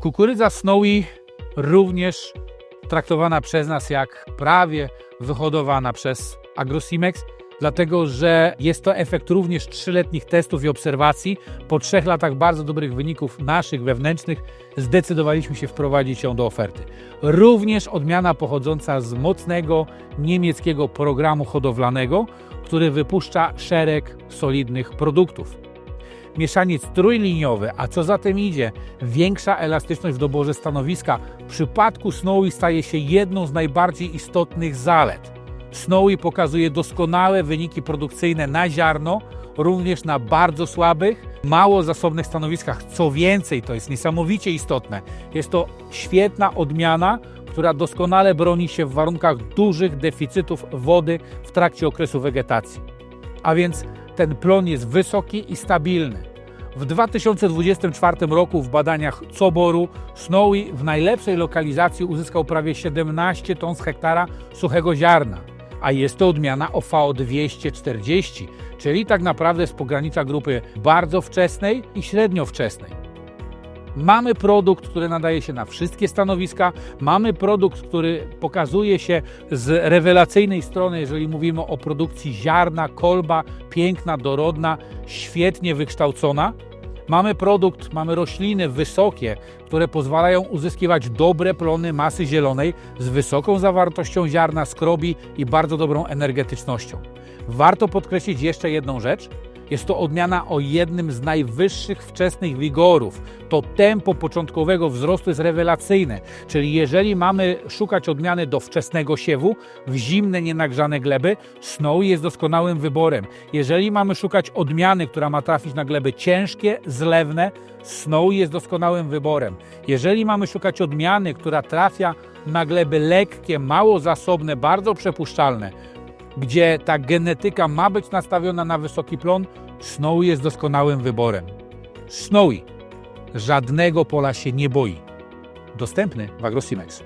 Kukurydza Snowy również traktowana przez nas jak prawie wyhodowana przez AgroSimex, dlatego że jest to efekt również trzyletnich testów i obserwacji. Po trzech latach bardzo dobrych wyników naszych wewnętrznych zdecydowaliśmy się wprowadzić ją do oferty. Również odmiana pochodząca z mocnego niemieckiego programu hodowlanego, który wypuszcza szereg solidnych produktów mieszaniec trójliniowy, a co za tym idzie, większa elastyczność w doborze stanowiska, w przypadku Snowy staje się jedną z najbardziej istotnych zalet. Snowy pokazuje doskonałe wyniki produkcyjne na ziarno, również na bardzo słabych, mało zasobnych stanowiskach. Co więcej, to jest niesamowicie istotne, jest to świetna odmiana, która doskonale broni się w warunkach dużych deficytów wody w trakcie okresu wegetacji. A więc ten plon jest wysoki i stabilny. W 2024 roku w badaniach Coboru Snowy w najlepszej lokalizacji uzyskał prawie 17 ton z hektara suchego ziarna, a jest to odmiana OVO 240, czyli tak naprawdę z pogranicza grupy bardzo wczesnej i średnio wczesnej. Mamy produkt, który nadaje się na wszystkie stanowiska. Mamy produkt, który pokazuje się z rewelacyjnej strony, jeżeli mówimy o produkcji ziarna, kolba, piękna, dorodna, świetnie wykształcona. Mamy produkt, mamy rośliny wysokie, które pozwalają uzyskiwać dobre plony masy zielonej z wysoką zawartością ziarna, skrobi i bardzo dobrą energetycznością. Warto podkreślić jeszcze jedną rzecz. Jest to odmiana o jednym z najwyższych wczesnych wigorów. To tempo początkowego wzrostu jest rewelacyjne. Czyli jeżeli mamy szukać odmiany do wczesnego siewu, w zimne, nienagrzane gleby, Snow jest doskonałym wyborem. Jeżeli mamy szukać odmiany, która ma trafić na gleby ciężkie, zlewne, Snow jest doskonałym wyborem. Jeżeli mamy szukać odmiany, która trafia na gleby lekkie, mało zasobne, bardzo przepuszczalne, gdzie ta genetyka ma być nastawiona na wysoki plon, Snowy jest doskonałym wyborem. Snowy żadnego pola się nie boi. Dostępny w AgroSimex.